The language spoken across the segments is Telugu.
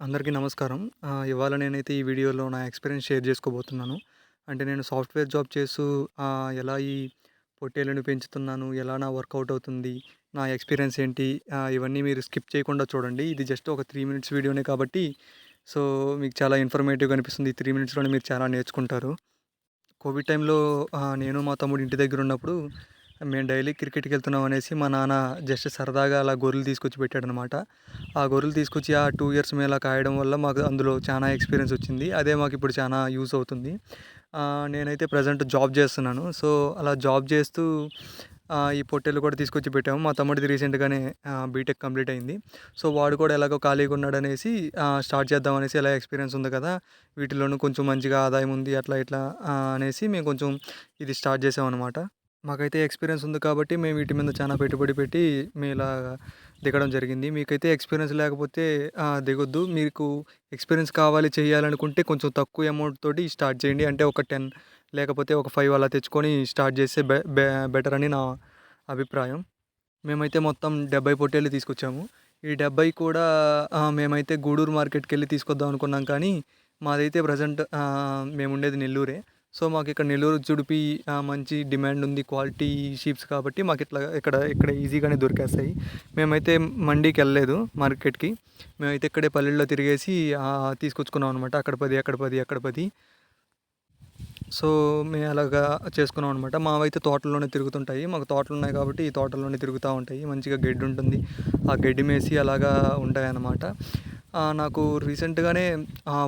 అందరికీ నమస్కారం. ఇవాళ నేనైతే ఈ వీడియోలో నా ఎక్స్‌పీరియన్స్ షేర్ చేసుకోబోతున్నాను. అంటే నేను సాఫ్ట్‌వేర్ జాబ్ చేస్తూ ఎలా ఈ పొట్టేళ్ళని పెంచుతున్నాను, ఎలా నా వర్కౌట్ అవుతుంది, నా ఎక్స్‌పీరియన్స్ ఏంటి, ఇవన్నీ మీరు స్కిప్ చేయకుండా చూడండి. ఇది జస్ట్ ఒక త్రీ మినిట్స్ వీడియోనే కాబట్టి సో, మీకు చాలా ఇన్ఫర్మేటివ్‌గా అనిపిస్తుంది. ఈ త్రీ మినిట్స్‌లోనే మీరు చాలా నేర్చుకుంటారు. కోవిడ్ టైంలో నేను మా తమ్ముడు ఇంటి దగ్గర ఉన్నప్పుడు మేము డైలీ క్రికెట్‌కి వెళ్తున్నాం అనేసి మా నాన్న జస్ట్ సరదాగా అలా గొర్రెలు తీసుకొచ్చి పెట్టాడనమాట. ఆ గొర్రెలు తీసుకొచ్చి ఆ టూ ఇయర్స్ మేము అలా కాయడం వల్ల మాకు అందులో చాలా ఎక్స్‌పీరియన్స్ వచ్చింది. అదే మాకు ఇప్పుడు చాలా యూస్ అవుతుంది. నేనైతే ప్రజెంట్ జాబ్ చేస్తున్నాను. సో, అలా జాబ్ చేస్తూ ఈ పొట్టెలు కూడా తీసుకొచ్చి పెట్టాము. మా తమ్ముడిది రీసెంట్‌గానే బీటెక్ కంప్లీట్ అయింది. సో, వాడు కూడా ఎలాగో ఖాళీగా ఉన్నాడనేసి స్టార్ట్ చేద్దాం అనేసి ఎలా ఎక్స్‌పీరియన్స్ ఉంది కదా! వీటిలోనూ కొంచెం మంచిగా ఆదాయం ఉంది అట్లా ఇట్లా అనేసి మేము కొంచెం ఇది స్టార్ట్ చేసామనమాట. మాకైతే ఎక్స్‌పీరియన్స్ ఉంది కాబట్టి మేము వీటి మీద చాలా పెట్టుబడి పెట్టి మేము ఇలా దిగడం జరిగింది. మీకైతే ఎక్స్‌పీరియన్స్ లేకపోతే దిగొద్దు. మీకు ఎక్స్‌పీరియన్స్ కావాలి చేయాలనుకుంటే కొంచెం తక్కువ అమౌంట్ తోటి స్టార్ట్ చేయండి. అంటే ఒక 10 లేకపోతే ఒక ఫైవ్ అలా తెచ్చుకొని స్టార్ట్ చేస్తే బె బెటర్ అని నా అభిప్రాయం. మేమైతే మొత్తం 70 పొట్టేళ్ళు తీసుకొచ్చాము. ఈ 70 కూడా మేమైతే గూడూరు మార్కెట్కి వెళ్ళి తీసుకొద్దాం అనుకున్నాం కానీ మాదైతే ప్రజెంట్ మేము మేముండేది నెల్లూరే. సో, మాకు ఇక్కడ నెల్లూరు జుడిపి మంచి డిమాండ్ ఉంది. క్వాలిటీ షీప్స్ కాబట్టి మాకు ఇట్లా ఇక్కడ ఇక్కడ ఈజీగానే దొరికేస్తాయి. మేమైతే మండీకి వెళ్ళలేదు మార్కెట్‌కి. మేమైతే ఇక్కడే పల్లెల్లో తిరిగేసి తీసుకొచ్చుకున్నాం అనమాట. అక్కడ పది అక్కడ పది అక్కడ పది సో, మేము అలాగా చేసుకున్నాం అనమాట. మావైతే తోటల్లోనే తిరుగుతుంటాయి. మాకు తోటలు ఉన్నాయి కాబట్టి ఈ తోటల్లోనే తిరుగుతూ ఉంటాయి. మంచిగా గడ్డి ఉంటుంది. ఆ గడ్డి మేసి అలాగా ఉంటాయి అన్నమాట నాకు రీసెంట్‌గానే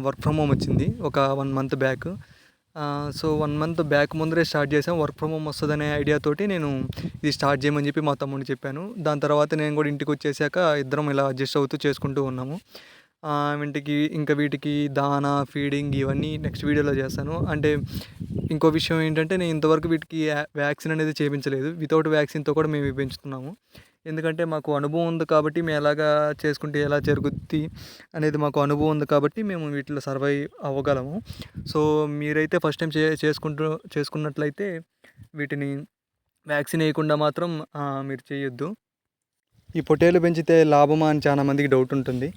వర్క్ ఫ్రమ్ హోమ్ వచ్చింది. ఒక one month back. So, one month back ముందరే స్టార్ట్ చేసాం. వర్క్ ఫ్రమ్ హోమ్ వస్తదనే ఐడియా తోటి నేను ఇది స్టార్ట్ చేయమని చెప్పి మా తమ్ముడిని చెప్పాను. దాని తర్వాత నేను కూడా ఇంటికి వచ్చేసాక ఇద్దరం ఇలా అడ్జస్ట్ అవుతూ చేసుకుంటూ ఉన్నాము. ఇంటికి వీటికి ఇంకా వీటికి దానా, ఫీడింగ్ ఇవన్నీ నెక్స్ట్ వీడియోలో చేస్తాను. అంటే ఇంకో విషయం ఏంటంటే నేను ఇంతవరకు వీటికి వ్యాక్సిన్ అనేది చేపించలేదు. వితౌట్ వ్యాక్సిన్‌తో కూడా మేము పెంచుతున్నాము. ఎందుకంటే మాకు అనుభవం ఉంది కాబట్టి మేము ఎలాగా చేసుకుంటే ఎలా జరుగుద్ది అనేది మాకు అనుభవం ఉంది కాబట్టి మేము వీటిలో సర్వైవ్ అవ్వగలము. సో, మీరైతే ఫస్ట్ టైం చే చేసుకుంటూ చేసుకున్నట్లయితే వీటిని వ్యాక్సిన్ వేయకుండా మాత్రం మీరు చేయొద్దు. ఈ పొట్టేలు పెంచితే లాభమా అని చాలా మందికి డౌట్ ఉంటుంది.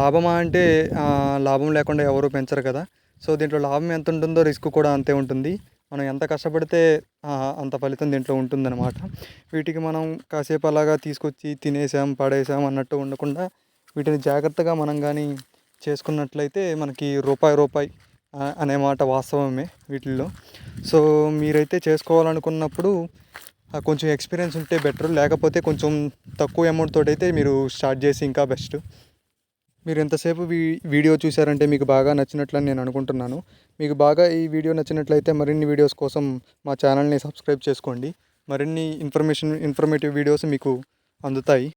లాభమా అంటే లాభం లేకుండా ఎవరు పెంచరు కదా! సో, దీంట్లో లాభం ఎంత ఉంటుందో రిస్క్ కూడా అంతే ఉంటుంది. మనం ఎంత కష్టపడితే అంత ఫలితం దీంట్లో ఉంటుందన్నమాట. వీటికి మనం కాసేపు అలాగా తీసుకొచ్చి తినేసాం, పడేసాం అన్నట్టు ఉండకుండా వీటిని జాగ్రత్తగా మనం కానీ చేసుకున్నట్లయితే మనకి రూపాయి, రూపాయి అనే మాట వాస్తవమే వీటిల్లో. సో, మీరైతే చేసుకోవాలనుకున్నప్పుడు కొంచెం ఎక్స్‌పీరియన్స్ ఉంటే బెటర్. లేకపోతే కొంచెం తక్కువ అమౌంట్ తోటైతే మీరు స్టార్ట్ చేసి ఇంకా బెస్ట్. మీరు ఎంతసేపు వీ వీడియో చూసారంటే మీకు బాగా నచ్చినట్లని నేను అనుకుంటున్నాను. మీకు బాగా ఈ వీడియో నచ్చినట్లయితే మరిన్ని వీడియోస్ కోసం మా ఛానల్‌ని సబ్స్క్రైబ్ చేసుకోండి. మరిన్ని ఇన్ఫర్మేషన్ ఇన్ఫర్మేటివ్ వీడియోస్ మీకు అందుతాయి.